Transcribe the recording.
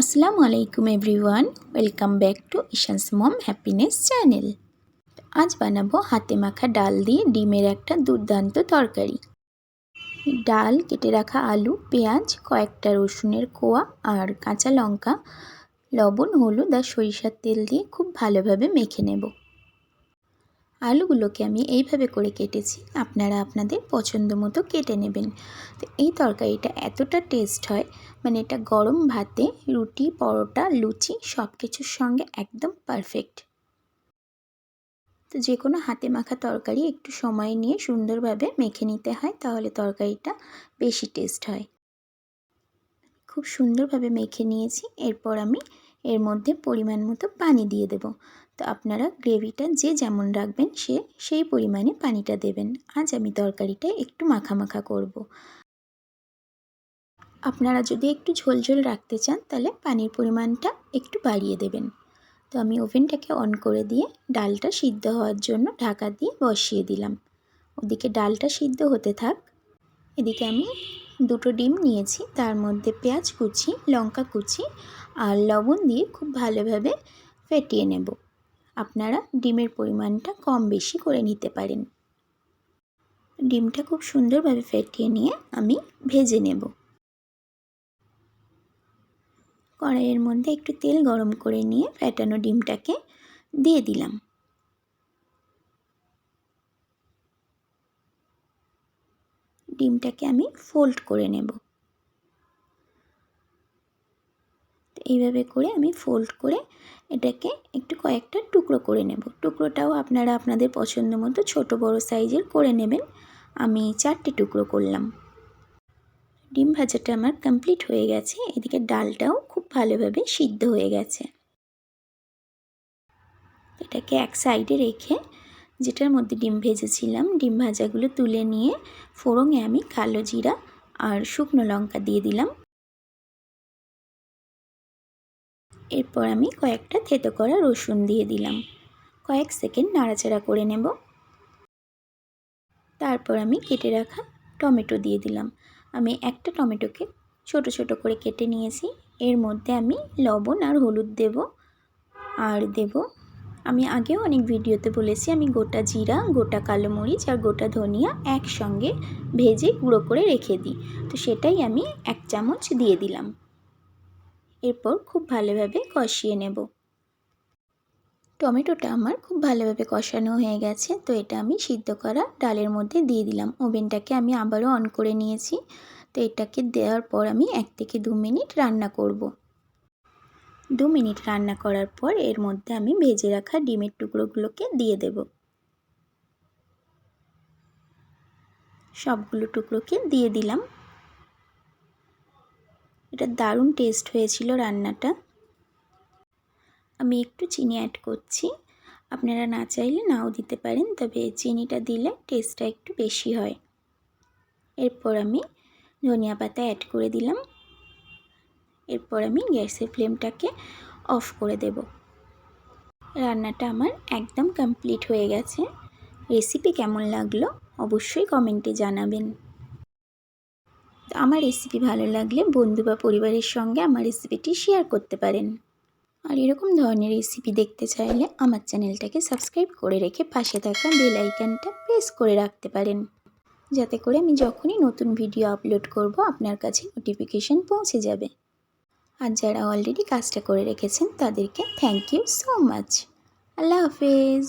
আসসালামু আলাইকুম everyone, welcome back to Ishan's mom happiness channel. আজ বানাবো হাতে মাখা ডাল দিয়ে ডিমের একটা দুর্দান্ত তরকারি। ডাল কেটে রাখা আলু, পেঁয়াজ, কয়েকটা রসুনের কোয়া আর কাঁচা লঙ্কা, লবণ, হলুদ আর সরিষার তেল দিয়ে খুব ভালোভাবে মেখে নেব। আলুগুলোকে আমি এইভাবে করে কেটেছি। আপনারা আপনাদের পছন্দ মতো কেটে নেবেন। তো এই তরকারিটা এতটা টেস্ট হয় মানে এটা গরম ভাতে রুটি, পরোটা, লুচি সব কিছুর সঙ্গে একদম পারফেক্ট তো যে কোনো হাতে মাখা তরকারি একটু সময় নিয়ে সুন্দরভাবে মেখে নিতে হয়, তাহলে তরকারিটা বেশি টেস্ট হয়। খুব সুন্দরভাবে মেখে নিয়েছি, এরপর আমি এর মধ্যে পরিমাণ মতো পানি দিয়ে দেব। তো আপনারা গ্রেভিটা যে যেমন রাখবেন, সে সেই পরিমাণে পানিটা দেবেন। আজ আমি তরকারিটা একটু মাখা মাখা করব। আপনারা যদি একটু ঝোল ঝোল রাখতে চান, তাহলে পানির পরিমাণটা একটু বাড়িয়ে দেবেন। তো আমি ওভেনটাকে অন করে দিয়ে ডালটা সিদ্ধ হওয়ার জন্য ঢাকা দিয়ে বসিয়ে দিলাম। ওদিকে ডালটা সিদ্ধ হতে থাক। এদিকে আমি দুটো ডিম নিয়েছি। তার মধ্যে পেঁয়াজ কুচি, লঙ্কা কুচি আর লবণ দিয়ে খুব ভালোভাবে ফেটিয়ে নেব। আপনারা ডিমের পরিমাণটা কম বেশি করে নিতে পারেন। ডিমটা খুব সুন্দরভাবে ফেটিয়ে নিয়ে আমি ভেজে নেব। কড়াইয়ের মধ্যে একটু তেল গরম করে নিয়ে ফেটানো ডিমটাকে দিয়ে দিলাম। ডিমটাকে আমি ফোল্ড করে নেব। এইভাবে করে আমি ফোল্ড করে এটাকে একটু কয়েকটা টুকরো করে নেব। টুকরোটাও আপনারা আপনাদের পছন্দ মতো ছোটো বড়ো সাইজের করে নেবেন। আমি চারটে টুকরো করলাম। ডিম ভাজাটা আমার কমপ্লিট হয়ে গেছে। এদিকে ডালটাও খুব ভালোভাবে সিদ্ধ হয়ে গেছে। এটাকে এক সাইডে রেখে যেটার মধ্যে ডিম ভেজেছিলাম, ডিম ভাজাগুলো তুলে নিয়ে ফোড়ঙে আমি কালো জিরা আর শুকনো লঙ্কা দিয়ে দিলাম। এরপর আমি কয়েকটা থেতো করা রসুন দিয়ে দিলাম। কয়েক সেকেন্ড নাড়াচাড়া করে নেব। তারপর আমি কেটে রাখা টমেটো দিয়ে দিলাম। আমি একটা টমেটোকে ছোট ছোট করে কেটে নিয়েছি। এর মধ্যে আমি লবণ আর হলুদ দেব আর দেব। আমি আগেও অনেক ভিডিওতে বলেছি, আমি গোটা জিরা, গোটা কালো মরিচ আর গোটা ধনিয়া একসঙ্গে ভেজে গুঁড়ো করে রেখে দিই। তো সেটাই আমি এক চামচ দিয়ে দিলাম। এরপর খুব ভালোভাবে কষিয়ে নেব। টমেটোটা আমার খুব ভালোভাবে কষানো হয়ে গেছে, তো এটা আমি সিদ্ধ করা ডালের মধ্যে দিয়ে দিলাম। ওভেনটাকে আমি আবারও অন করে নিয়েছি, তো এটাকে দেওয়ার পর আমি এক থেকে দু মিনিট রান্না করব। দু মিনিট রান্না করার পর এর মধ্যে আমি ভেজে রাখা ডিমের টুকরোগুলোকে দিয়ে দেব। সবগুলো টুকরোকে দিয়ে দিলাম। এটা দারুণ টেস্ট হয়েছিল রান্নাটা। আমি একটু চিনি অ্যাড করছি। আপনারা না চাইলে নাও দিতে পারেন, তবে চিনিটা দিলে টেস্টটা একটু বেশি হয়। এরপর আমি ধনিয়া পাতা অ্যাড করে দিলাম। এরপর আমি গ্যাসের ফ্লেমটাকে অফ করে দেব। রান্নাটা আমার একদম কমপ্লিট হয়ে গেছে। রেসিপি কেমন লাগল অবশ্যই কমেন্টে জানাবেন। আমার রেসিপি ভালো লাগলে বন্ধু বা পরিবারের সঙ্গে আমার রেসিপিটি শেয়ার করতে পারেন। আর এরকম ধরনের রেসিপি দেখতে চাইলে আমার চ্যানেলটাকে সাবস্ক্রাইব করে রেখে পাশে থাকা বেল আইকনটা প্রেস করে রাখতে পারেন। যাতে করে আমি যখনই নতুন ভিডিও আপলোড করব, আপনার কাছে নোটিফিকেশান পৌঁছে যাবে। আর যারা অলরেডি কাজটা করে রেখেছেন, তাদেরকে থ্যাংক ইউ সো মাচ আল্লাহ হাফেজ।